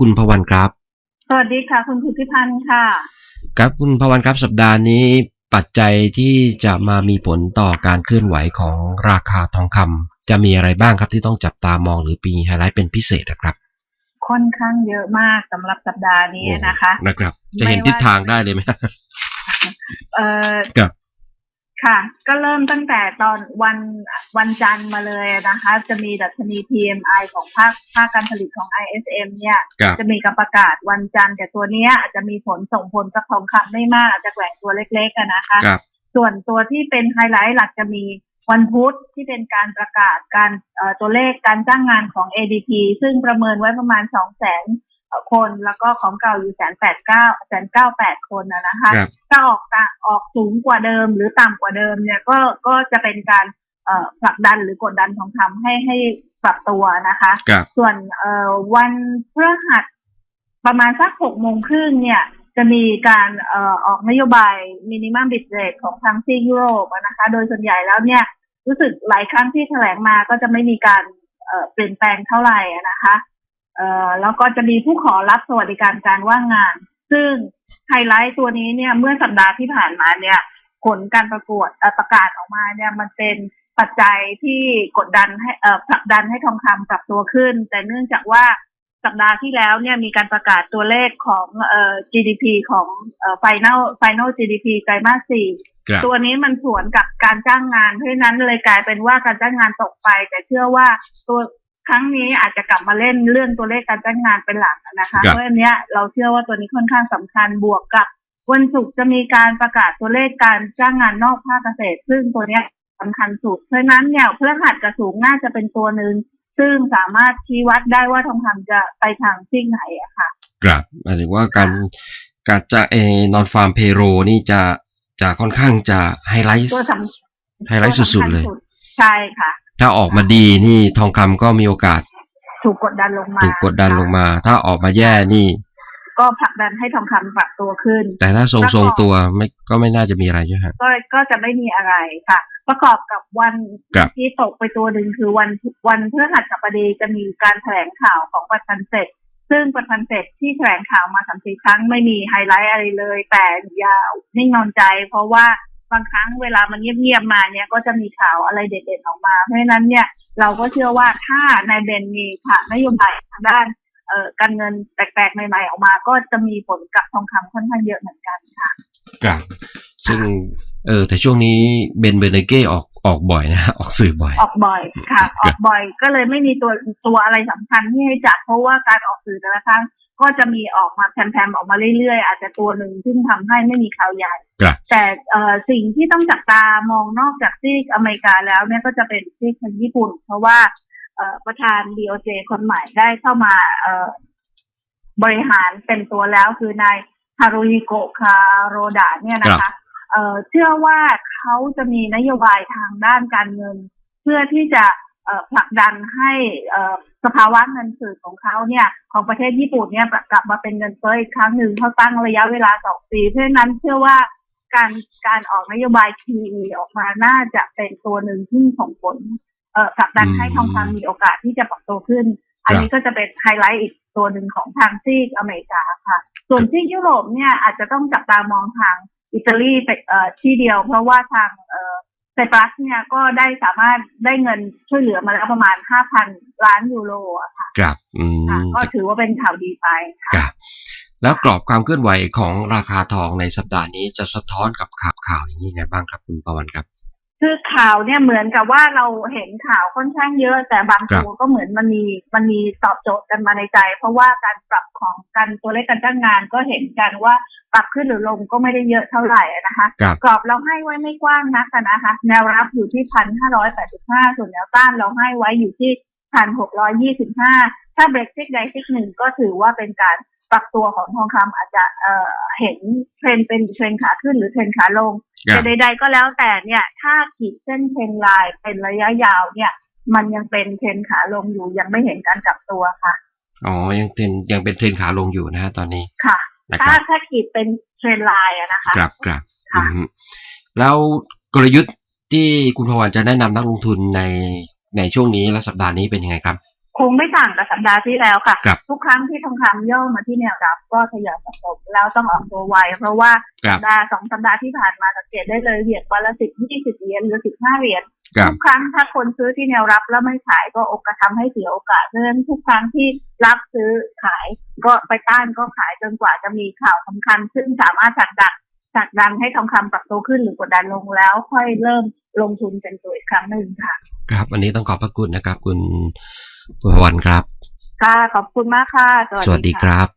คุณพวันครับ สวัสดีค่ะ คุณพุทธิพันธ์ค่ะ ครับคุณพวันครับสัปดาห์นี้ปัจจัยที่จะมามีผลต่อการเคลื่อนไหวของราคาทองคำจะมีอะไรบ้างครับที่ต้องจับตามองหรือปีไฮไลท์เป็นพิเศษนะครับ ค่อนข้างเยอะมากสำหรับสัปดาห์นี้นะคะโอ้นะครับ จะเห็นทิศทางได้เลยไหมเอ่อ ครับค่ะ ก็เริ่มตั้งแต่ตอนวันวันจันทร์มาเลยนะคะ จะมีดัชนี PMI ของภาคภาคการผลิตของ ISM เนี่ย ครับ จะมีการประกาศวันจันทร์แต่ตัวเนี้ยอาจจะมีผลส่งผลกับทองคำไม่มากอาจจะแกว่งตัวเล็กๆกันนะคะ ครับ ส่วนตัวที่เป็นไฮไลท์หลักจะมีวันพุธที่เป็นการประกาศการเอ่อตัวเลขการจ้างงานของ ADP ซึ่งประเมินไว้ประมาณสองแสน คนแล้วก็ของเก่าอยู่แสนแปดเก้าแสนเก้าแปดคนนะนะคะครับถ้าออกต่างออกสูงกว่าเดิมหรือต่ำกว่าเดิมเนี่ยก็ก็จะเป็นการเอ่อผลักดันหรือกดดันทองคำให้ให้ปรับตัวนะคะครับส่วนเอ่อวันพฤหัสประมาณสักหกโมงครึ่งเนี่ยจะมีการเอ่อออกนโยบายมินิมัมบิตเรทของทางซีกยุโรปอะนะคะ โดยส่วนใหญ่แล้วเนี่ยรู้สึกหลายครั้งที่แถลงมาก็จะไม่มีการเอ่อเปลี่ยนแปลงเท่าไหร่อะนะคะ เอ่อแล้วก็จะมีผู้ขอรับสวัสดิการการว่างงาน ซึ่งไฮไลท์ตัวนี้เนี่ยเมื่อสัปดาห์ที่ผ่านมาเนี่ย ผลการประกวดเอ่อประกาศออกมาเนี่ยมันเป็นปัจจัยที่กดดันให้เอ่อผลักดันให้ทองคำปรับตัวขึ้น แต่เนื่องจากว่าสัปดาห์ที่แล้วเนี่ยมีการประกาศตัวเลขของเอ่อ GDP ของเอ่อ final final GDP ไตรมาสสี่ครับตัวนี้มันสวนกับการจ้างงานเพราะฉะนั้นเลยกลายเป็นว่าการจ้างงานตกไป แต่เชื่อว่าตัว ครั้งนี้อาจจะกลับมาเล่นเรื่องตัวเลขการจ้างงานเป็นหลักนะคะครับเพราะฉะนั้นเนี้ยเราเชื่อว่าตัวนี้ค่อนข้างสำคัญบวกกับวันศุกร์จะมีการประกาศตัวเลขการจ้างงานนอกภาคเกษตร ซึ่งตัวเนี้ยสำคัญสุด เพราะฉะนั้นเนี่ยพฤหัสกับสูงน่าจะเป็นตัวหนึ่งซึ่งสามารถชี้วัดได้ว่าทองคำจะไปทางซีกไหนอะค่ะครับหมายถึงว่าการการจะเอนอนฟาร์มเพโรนี่จะจะค่อนข้างจะไฮไลท์ตัวสำไฮไลท์สุดๆเลย ใช่ค่ะ ถ้าออกมาดีนี่ทองคำก็มีโอกาส ถูกกดดันลงมา ถูกกดดันลงมา ถ้าออกมาแย่นี่ ก็ผลักดันให้ทองคำปรับตัวขึ้น แต่ถ้าทรงทรงๆตัวไม่ก็ไม่น่าจะมีอะไรใช่ไหมฮะก็ก็จะไม่มีอะไรค่ะ ประกอบกับวันครับที่ตกไปตัวหนึ่งคือวันวันพฤหัสบดีจะมีการแถลงข่าวของประธานเสร็จซึ่งประธานเสร็จที่แถลงข่าวมาสามสี่ครั้งไม่มีไฮไลท์อะไรเลย แต่อย่านิ่งนอนใจ เพราะว่า บางครั้งเวลามันเงียบๆมาเนี่ยก็จะมีข่าวอะไรเด็ดๆออกมา เพราะฉะนั้นเนี่ยเราก็เชื่อว่าถ้านายเบนมีค่ะนโยบายทางด้านเอ่อการเงินแปลกๆ ใหม่ๆ ออกมา ก็จะมีผลกับทองคำค่อนข้างเยอะเหมือนกันค่ะครับซึ่งเออแต่ช่วงนี้เบนเบเนเก้ออกออกบ่อยนะฮะออกสื่อบ่อย ออกบ่อยค่ะ ออกบ่อยก็เลยไม่มีตัวตัวอะไรสำคัญที่ให้จับเพราะว่าการออกสื่อแต่ละครั้ง ก็จะมีออกมาแพรมๆออกมาเรื่อยๆ อาจจะตัวหนึ่งซึ่งทำให้ไม่มีข่าวใหญ่ครับแต่เอ่อสิ่งที่ต้องจับตามองนอกจากซีกอเมริกาแล้วเนี่ยก็จะเป็นซีกทางญี่ปุ่น เพราะว่าเอ่อประธาน DOJ คนใหม่ได้เข้ามาเอ่อบริหารเป็นตัวแล้วคือนายฮารุฮิโกะคาโรดะเนี่ยนะคะเอ่อเชื่อว่าเขาจะมีนโยบายทางด้านการเงิน เพื่อที่จะเอ่อ ผลักดันให้สภาวะเงินสือของเขาเนี่ยของประเทศญี่ปุ่นเนี่ยกลับมาเป็นเงินเฟ้ออีกครั้งหนึ่งเขาตั้งระยะเวลาสองปี เพราะฉะนั้นเชื่อว่าการการออกนโยบาย QE ออกมาน่าจะเป็นตัวหนึ่งที่ส่งผลผลักดันให้ทองคำมีโอกาสที่จะปรับตัวขึ้น อันนี้ก็จะเป็นไฮไลท์อีกตัวหนึ่งของทางซีกอเมริกาค่ะ ส่วนที่ยุโรปเนี่ยอาจจะต้องจับตามองทางอิตาลีเป็นเอ่อที่เดียว เพราะว่าทางเอ่อ ไซปรัสเนี่ยก็ได้สามารถได้เงินช่วยเหลือมาแล้วประมาณ5,000ล้านยูโรอะค่ะครับอืค่ะมก็ถือว่าเป็นข่าวดีไปค่ะครับแล้วกรอบความเคลื่อนไหวของราคาทองในสัปดาห์นี้จะสะท้อนกับข่าวข่าวอย่างนี้ไงบ้างครับคุณประวันครับ คือข่าวเนี่ยเหมือนกับว่าเราเห็นข่าวค่อนข้างเยอะ แต่บางครับตัวก็เหมือนมันมีมันมีตอบโจทย์กันมาในใจ เพราะว่าการปรับของกันตัวเลขการจ้างงานก็เห็นกันว่าปรับขึ้นหรือลงก็ไม่ได้เยอะเท่าไหร่นะคะครับกรอบเราให้ไว้ไม่กว้างนักอะนะคะแนวรับอยู่ที่พันห้าร้อยแปดสิบห้าส่วนแนวต้านเราให้ไว้อยู่ที่พันหกร้อยี่สิบห้า ถ้าเบรกซิกใดซิกหนึ่งก็ถือว่าเป็นการปรับตัวของทองคำอาจจะเอ่อเห็นเทรนด์เป็นเทรนด์ขาขึ้นหรือเทรนด์ขาลงครับแต่ใด ๆ ก็แล้วแต่เนี่ย ถ้าขีดเส้นเทรนด์ไลน์เป็นระยะยาวเนี่ย มันยังเป็นเทรนด์ขาลงอยู่ยังไม่เห็นการกลับตัวค่ะอ๋อยังเป็นยังเป็นเทรนขาลงอยู่นะฮะตอนนี้ค่ะนะคถ้ารับถ้าขีดเป็นเทรนด์ไลน์อะนะคะครับครับค่ะอืมแล้วกลยุทธ์ที่คุณพวันจะแนะนำนักลงทุนในในช่วงนี้และสัปดาห์นี้เป็นยังไงครับ คงไม่ต่างกับสัปดาห์ที่แล้วค่ะครับทุกครั้งที่ทองคำย่อมาที่แนวรับก็ทยอยสะสมแล้วต้องออกตัวไว เพราะว่าครัสับปดาห์สองสัปดาห์ที่ผ่านมาสังเกตได้เลยเหรียญวันละสิบยี่สิบเหรียญหรือสิบห้าเหรียญครับทุกครั้งถ้าคนซื้อที่แนวรับแล้วไม่ขายก็โอกาสทำให้เสียโอกาสเพราะฉะนั้นทุกครั้งที่รับซื้อขายก็ไปต้านก็ขายจนกว่าจะมีข่าวสำคัญ ซึ่งสามารถผลักดันผลักดันให้ทองคำปรับตัวขึ้นหรือกดดันลงแล้ว ค่อยเริ่มลงทุนกันตัวอีกครั้งหนึ่งค่ะ ครับวันนี้ต้องขอบพระคุณนะครับ คุณ คุณพวันครับ ค่ะ ขอบคุณมากค่ะ สวัสดีครับ